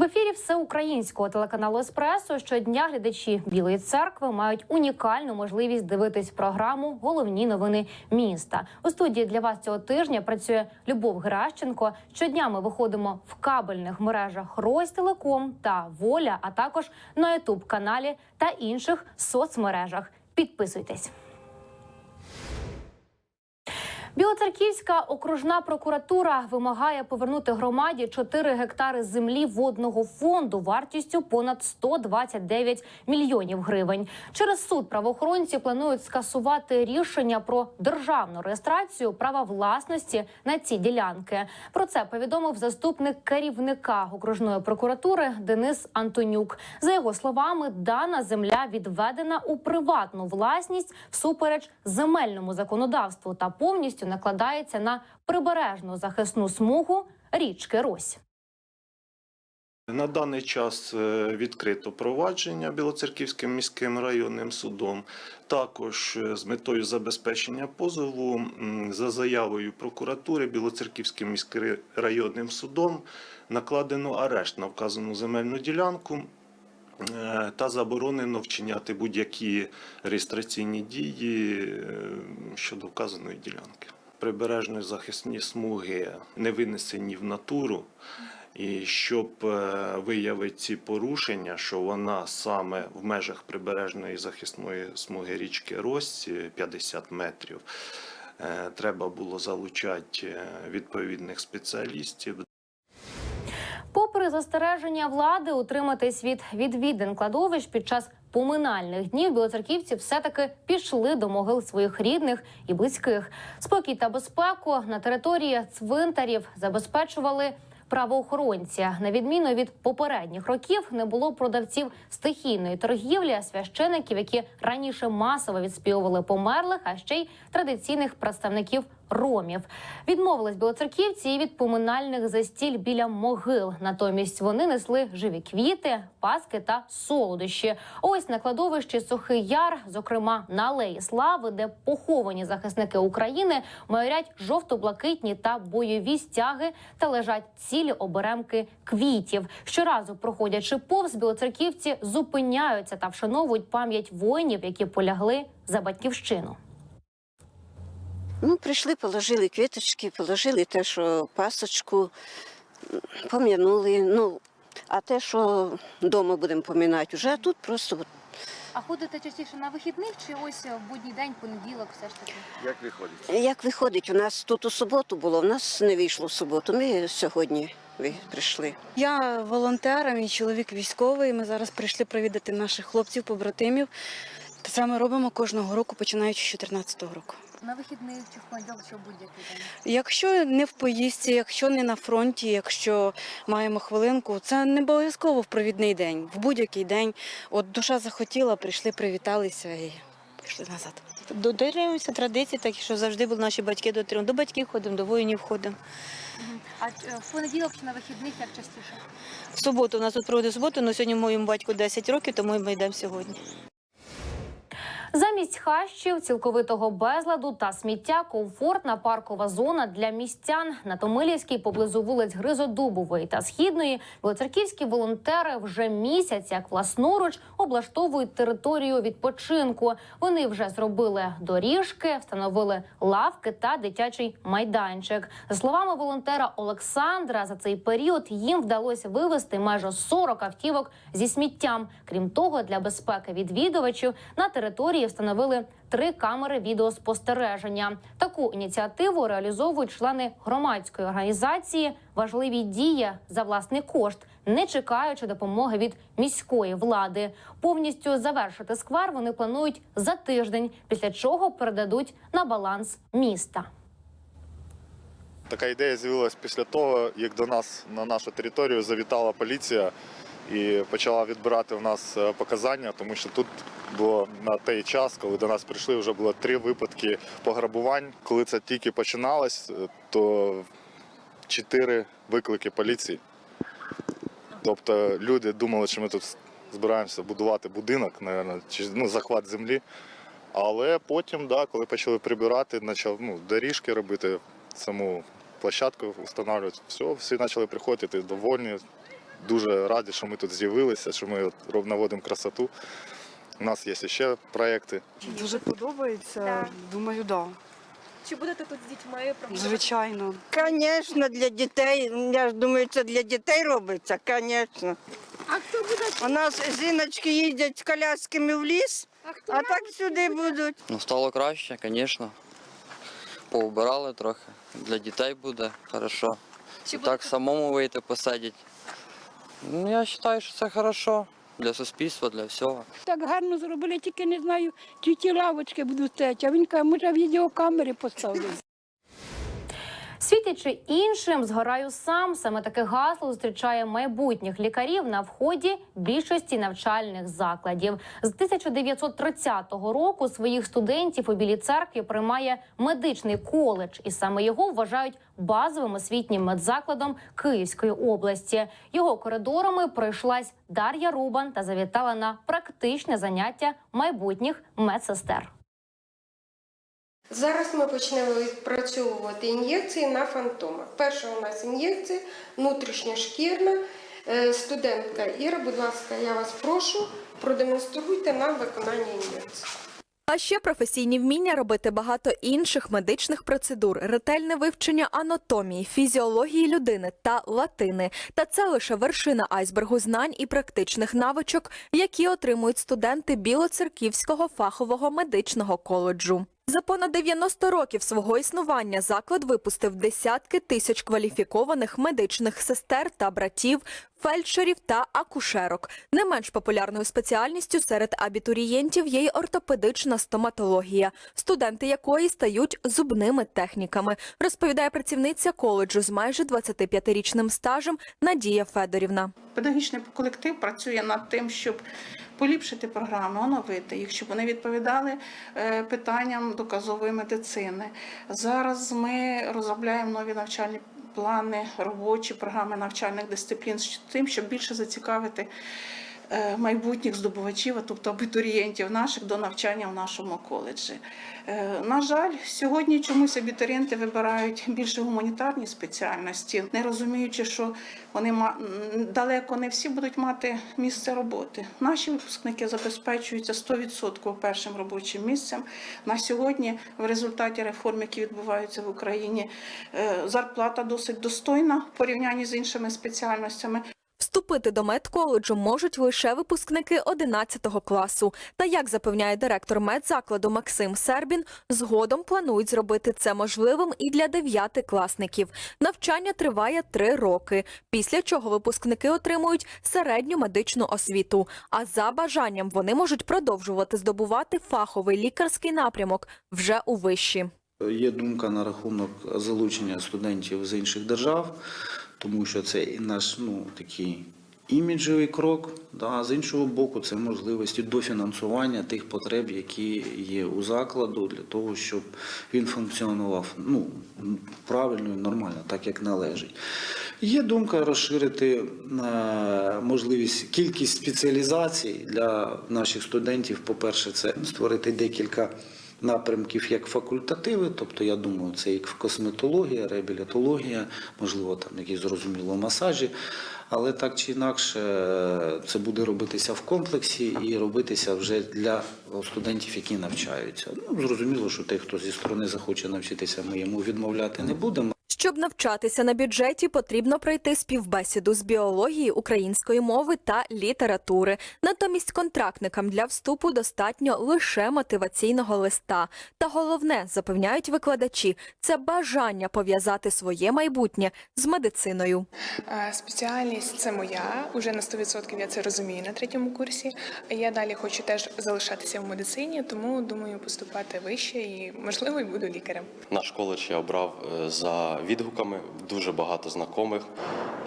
В ефірі всеукраїнського телеканалу Еспресо щодня глядачі Білої церкви мають унікальну можливість дивитись програму Головні новини міста. У студії для вас цього тижня працює Любов Геращенко. Щодня ми виходимо в кабельних мережах Ростелеком та Воля, а також на Ютуб каналі та інших соцмережах. Підписуйтесь. Білоцерківська окружна прокуратура вимагає повернути громаді 4 гектари землі водного фонду вартістю понад 129 мільйонів гривень. Через суд правоохоронці планують скасувати рішення про державну реєстрацію права власності на ці ділянки. Про це повідомив заступник керівника окружної прокуратури Денис Антонюк. За його словами, дана земля відведена у приватну власність всупереч земельному законодавству та повністю накладається на прибережну захисну смугу річки Рось. На даний час е, відкрито провадження Білоцерківським міським районним судом. Також е, з метою забезпечення позову за заявою прокуратури Білоцерківським міським районним судом накладено арешт на вказану земельну ділянку. е, Та заборонено вчиняти будь-які реєстраційні дії щодо вказаної ділянки. Прибережні захисні смуги не винесені в натуру. І щоб е, виявити ці порушення, що вона саме в межах прибережної захисної смуги річки Рось е, 50 метрів, е, треба було залучати е, відповідних спеціалістів Попри застереження влади утриматись від відвідин кладовищ під час поминальних днів, білоцерківці все-таки пішли до могил своїх рідних і близьких. Спокій та безпеку на території цвинтарів забезпечували. Правоохоронці на відміну від попередніх років не було продавців стихійної торгівлі, священиків, які раніше масово відспівували померлих, а ще й традиційних представників ромів. Відмовились білоцерківці і від поминальних застіль біля могил. Натомість вони несли живі квіти, паски та солодощі. Ось на кладовищі Сухий Яр, зокрема на Алеї Слави, де поховані захисники України, майорять жовто-блакитні та бойові стяги та лежать цілі оберемки квітів. Щоразу проходячи повз білоцерківці, зупиняються та вшановують пам'ять воїнів, які полягли за батьківщину. Ну, прийшли, положили квіточки, положили те, що пасочку, пом'янули. Ну, а те, що вдома будемо помінати, вже а тут просто от А ходите частіше на вихідних чи ось в будній день, понеділок, все ж таки? Як виходить? як виходить, у нас тут у суботу було, у нас не вийшло в суботу. Ми сьогодні ви- прийшли. Я волонтер, а мій чоловік військовий. Ми зараз прийшли провідати наших хлопців, побратимів. Те саме робимо кожного року, починаючи з 2014 року. На вихідних чи в понеділок, чи в будь-який день? Якщо не в поїздці, якщо не на фронті, якщо маємо хвилинку, це не обов'язково в провідний день, в будь-який день. От душа захотіла, прийшли, привіталися і пішли назад. Дотримуємося традицій, так що завжди були наші батьки дотримують. До батьків ходимо, до воїнів ходимо. А е, в понеділок чи на вихідних як частіше? В суботу у нас тут проводить суботу, але сьогодні моєму батьку 10 років, тому ми йдемо сьогодні. Замість хащів, цілковитого безладу та сміття комфортна паркова зона для містян на Томилівській поблизу вулиць Гризодубової та Східної. Білоцерківські волонтери вже місяць як власноруч облаштовують територію відпочинку. Вони вже зробили доріжки, встановили лавки та дитячий майданчик. За словами волонтера Олександра, за цей період їм вдалося вивезти майже 40 автівок зі сміттям. Крім того, для безпеки відвідувачів на території встановили три камери відеоспостереження. Таку ініціативу реалізовують члени громадської організації важливі дії за власний кошт, не чекаючи допомоги від міської влади. Повністю завершити сквер вони планують за тиждень, після чого передадуть на баланс міста. Така ідея з'явилася після того, як до нас на нашу територію завітала поліція і почала відбирати у нас е, показання, тому що тут було на той час, коли до нас прийшли, вже було три випадки пограбувань. Коли це тільки починалось, е, то чотири виклики поліції. Тобто люди думали, що ми тут збираємося будувати будинок, наверно, чи ну, захват землі. Але потім, да, коли почали прибирати, почав ну, доріжки робити, саму площадку встановлювати, все, всі почали приходити довольні, дуже раді, що ми тут з'явилися, що ми от наводимо красоту. У нас є ще проекти. Дуже подобається. Так. Думаю, да. Чи будете тут з дітьми проводити? Звичайно. Звісно, для дітей. Я ж думаю, це для дітей робиться, звісно. А хто буде? У нас жіночки їздять з колясками в ліс, А хто а так сюди будуть. Ну, стало краще, звісно. Поубирали трохи. Для дітей буде І так самому вийти посидіти. Ну, я вважаю, що це хорошо. Для суспільства, для всього. Так гарно зробили, тільки не знаю, чи ті лавочки будуть стояти. А він каже, може відеокамери поставлять. Світячи іншим, згораю сам. Саме таке гасло зустрічає майбутніх лікарів на вході більшості навчальних закладів. З 1930 року своїх студентів у Білій церкві приймає медичний коледж, і саме його вважають базовим освітнім медзакладом Київської області. Його коридорами пройшлась Дар'я Рубан та завітала на практичне заняття майбутніх медсестер. Зараз ми почнемо відпрацьовувати ін'єкції на фантомах. Перша у нас ін'єкція внутрішньошкірна. Е, Студентка Іра, будь ласка, я вас прошу, продемонструйте нам виконання ін'єкції. А ще професійні вміння робити багато інших медичних процедур, ретельне вивчення анатомії, фізіології людини та латини. Та це лише вершина айсбергу знань і практичних навичок, які отримують студенти Білоцерківського фахового медичного коледжу. За понад 90 років свого існування заклад випустив десятки тисяч кваліфікованих медичних сестер та братів, фельдшерів та акушерок. Не менш популярною спеціальністю серед абітурієнтів є й ортопедична стоматологія, студенти якої стають зубними техніками, розповідає працівниця коледжу з майже 25-річним стажем Надія Федорівна. Педагогічний колектив працює над тим, щоб поліпшити програми, оновити їх, щоб вони відповідали е, питанням доказової медицини. Зараз ми розробляємо нові навчальні плани, робочі програми навчальних дисциплін з тим, щоб більше зацікавити майбутніх здобувачів, а тобто абітурієнтів наших до навчання в нашому коледжі. Е, На жаль, сьогодні чомусь абітурієнти вибирають більше гуманітарні спеціальності, не розуміючи, що вони далеко не всі будуть мати місце роботи. Наші випускники забезпечуються 100% першим робочим місцем. На сьогодні, в результаті реформ, які відбуваються в Україні, е, зарплата досить достойна в порівнянні з іншими спеціальностями. Вступити до медколеджу можуть лише випускники 11 класу. Та як запевняє директор медзакладу Максим Сербін, згодом планують зробити це можливим і для дев'ятикласників. Навчання триває три роки, після чого випускники отримують середню медичну освіту. А за бажанням вони можуть продовжувати здобувати фаховий лікарський напрямок вже у виші. Є думка на рахунок залучення студентів з інших держав, тому що це наш ну, такий іміджевий крок. Да. З іншого боку, це можливості дофінансування тих потреб, які є у закладу, для того, щоб він функціонував ну, правильно і нормально, так як належить. Є думка розширити е, можливість кількість спеціалізацій для наших студентів. По-перше, це створити декілька напрямків як факультативи, тобто я думаю, це як косметологія, реабілітологія, можливо, там якісь зрозуміло масажі. Але так чи інакше це буде робитися в комплексі і робитися вже для студентів, які навчаються. Ну зрозуміло, що тих, хто зі сторони захоче навчитися, ми йому відмовляти не будемо. Щоб навчатися на бюджеті, потрібно пройти співбесіду з біології, української мови та літератури. Натомість контрактникам для вступу достатньо лише мотиваційного листа. Та головне, запевняють викладачі, це бажання пов'язати своє майбутнє з медициною. Спеціальність це моя. Уже на 100% я це розумію на третьому курсі. Я далі хочу теж залишатися в медицині, тому думаю поступати вище і можливо і буду лікарем. Наш коледж я обрав е, за відгуками. Дуже багато знайомих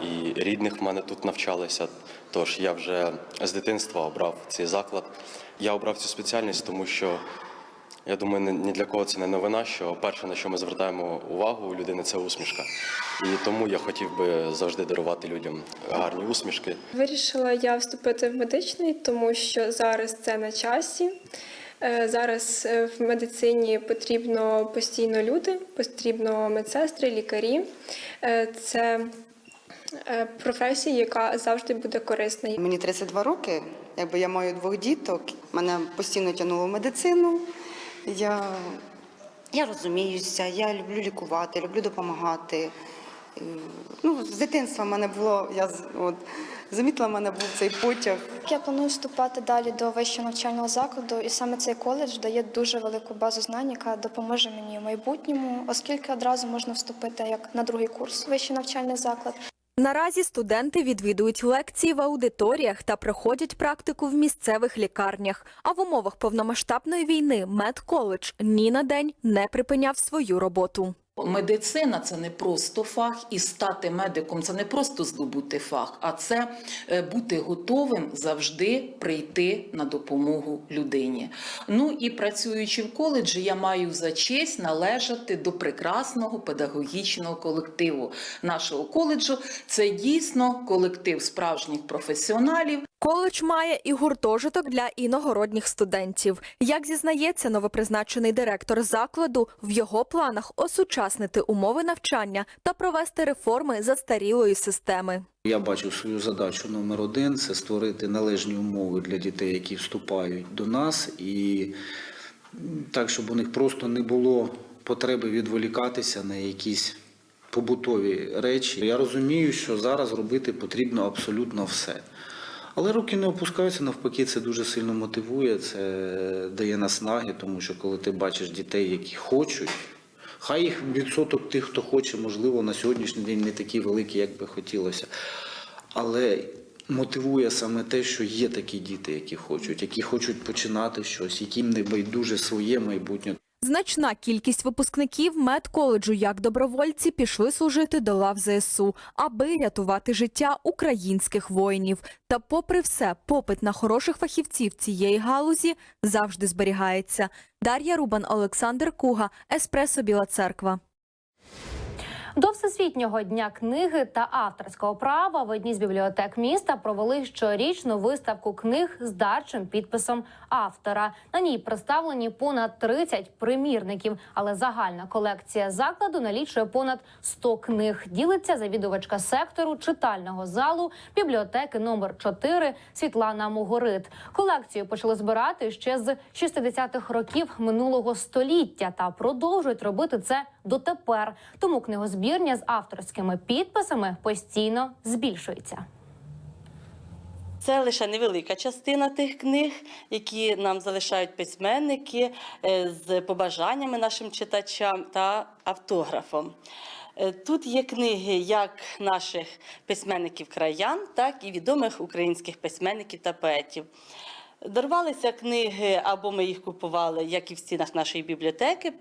і рідних в мене тут навчалися. Тож я вже з дитинства обрав цей заклад. Я обрав цю спеціальність, тому що я думаю, ні- для кого це не новина, що перше, на що ми звертаємо увагу у людини, це усмішка. І тому я хотів би завжди дарувати людям гарні усмішки. Вирішила я вступити в медичний, тому що зараз це на часі. Е, Зараз е, в медицині потрібно постійно люди, потрібно медсестри, лікарі. Е, Це професії, яка завжди буде корисна. Мені 32 роки, якби я маю двох діток, мене постійно тягнуло в медицину. Я, я розуміюся, я люблю лікувати, люблю допомагати. Ну, з дитинства в мене було, я от, замітила, в мене був цей потяг. Я планую вступати далі до вищого навчального закладу, і саме цей коледж дає дуже велику базу знань, яка допоможе мені в майбутньому, оскільки одразу можна вступити як на другий курс вищий навчальний заклад. Наразі студенти відвідують лекції в аудиторіях та проходять практику в місцевих лікарнях. А в умовах повномасштабної війни медколедж ні на день не припиняв свою роботу. Медицина це не просто фах, і стати медиком це не просто здобути фах, а це е, бути готовим завжди прийти на допомогу людині. Ну і працюючи в коледжі, я маю за честь належати до прекрасного педагогічного колективу нашого коледжу. Це дійсно колектив справжніх професіоналів. Коледж має і гуртожиток для іногородніх студентів. Як зізнається новопризначений директор закладу, в його планах осучаснити умови навчання та провести реформи застарілої системи. Я бачу свою задачу номер один це створити належні умови для дітей, які вступають до нас, і так, щоб у них просто не було потреби відволікатися на якісь побутові речі. Я розумію, що зараз робити потрібно абсолютно все. Але руки не опускаються, навпаки, це дуже сильно мотивує, це дає наснаги, тому що коли ти бачиш дітей, які хочуть, хай їх відсоток тих, хто хоче, можливо, на сьогоднішній день не такий великий, як би хотілося. Але мотивує саме те, що є такі діти, які хочуть, які хочуть починати щось, яким не байдуже своє майбутнє. Значна кількість випускників медколеджу як добровольці пішли служити до лав ЗСУ, аби рятувати життя українських воїнів. Та, попри все, попит на хороших фахівців цієї галузі завжди зберігається. Дар'я Рубан, Олександр Куга, Еспресо Біла Церква. До всесвітнього дня книги та авторського права в одній з бібліотек міста провели щорічну виставку книг з дарчим підписом автора. На ній представлені понад 30 примірників, але загальна колекція закладу налічує понад 100 книг. Ділиться завідувачка сектору читального залу бібліотеки номер 4 Світлана Могорит. Колекцію почали збирати ще з 60-х років минулого століття та продовжують робити це дотепер. Тому книгозбірня з авторськими підписами постійно збільшується. Це лише невелика частина тих книг, які нам залишають письменники е, з побажаннями нашим читачам та автографом. Е, Тут є книги як наших письменників краян, так і відомих українських письменників та поетів. Дарувалися книги, або ми їх купували, як і в стінах нашої бібліотеки.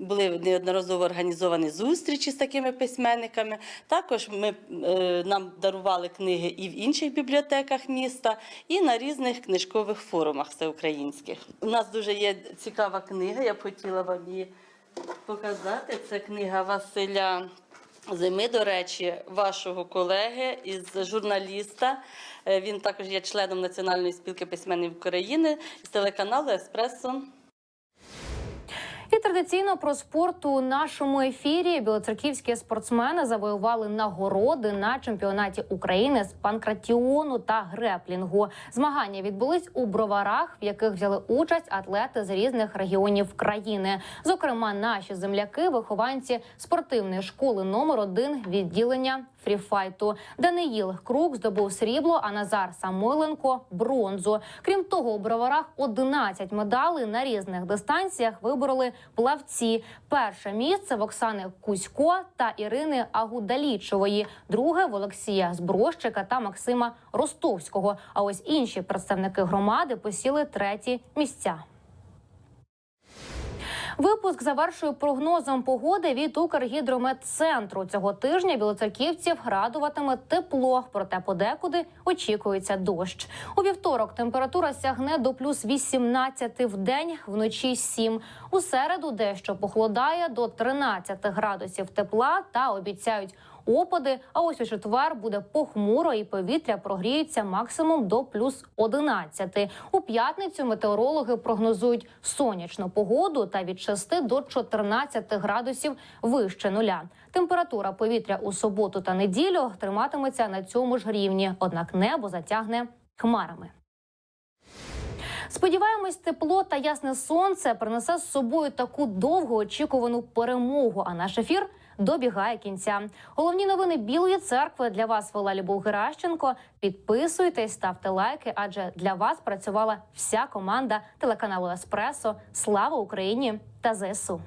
Були неодноразово організовані зустрічі з такими письменниками. Також ми, е, нам дарували книги і в інших бібліотеках міста, і на різних книжкових форумах всеукраїнських. У нас дуже є цікава книга, я б хотіла вам її показати. Це книга Василя Зими, до речі, вашого колеги із журналіста. Е, Він також є членом Національної спілки письменників України з телеканалу Еспресо. І традиційно про спорт у нашому ефірі білоцерківські спортсмени завоювали нагороди на чемпіонаті України з панкратіону та греплінгу. Змагання відбулись у броварах, в яких взяли участь атлети з різних регіонів країни. Зокрема, наші земляки, вихованці спортивної школи номер 1 відділення фріфайту. Даниїл Крук здобув срібло, а Назар Самойленко бронзу. Крім того, у броварах 11 медалей на різних дистанціях вибороли плавці. Перше місце в Оксани Кузько та Ірини Агудалічової, друге в Олексія Зброщика та Максима Ростовського. А ось інші представники громади посіли треті місця. Випуск завершує прогнозом погоди від Укргідрометцентру. Цього тижня білоцерківців радуватиме тепло, проте подекуди очікується дощ. У вівторок температура сягне до плюс 18 в день, вночі 7. У середу дещо похолодає до 13 градусів тепла та обіцяють опади. А ось у четвер буде похмуро і повітря прогріється максимум до плюс 11. У п'ятницю метеорологи прогнозують сонячну погоду та від 6 до 14 градусів вище нуля. Температура повітря у суботу та неділю триматиметься на цьому ж рівні, однак небо затягне хмарами. Сподіваємось, тепло та ясне сонце принесе з собою таку довго очікувану перемогу. А наш ефір добігає кінця. Головні новини Білої церкви для вас вела Любов Геращенко. Підписуйтесь, ставте лайки, адже для вас працювала вся команда телеканалу Еспресо. Слава Україні та ЗСУ.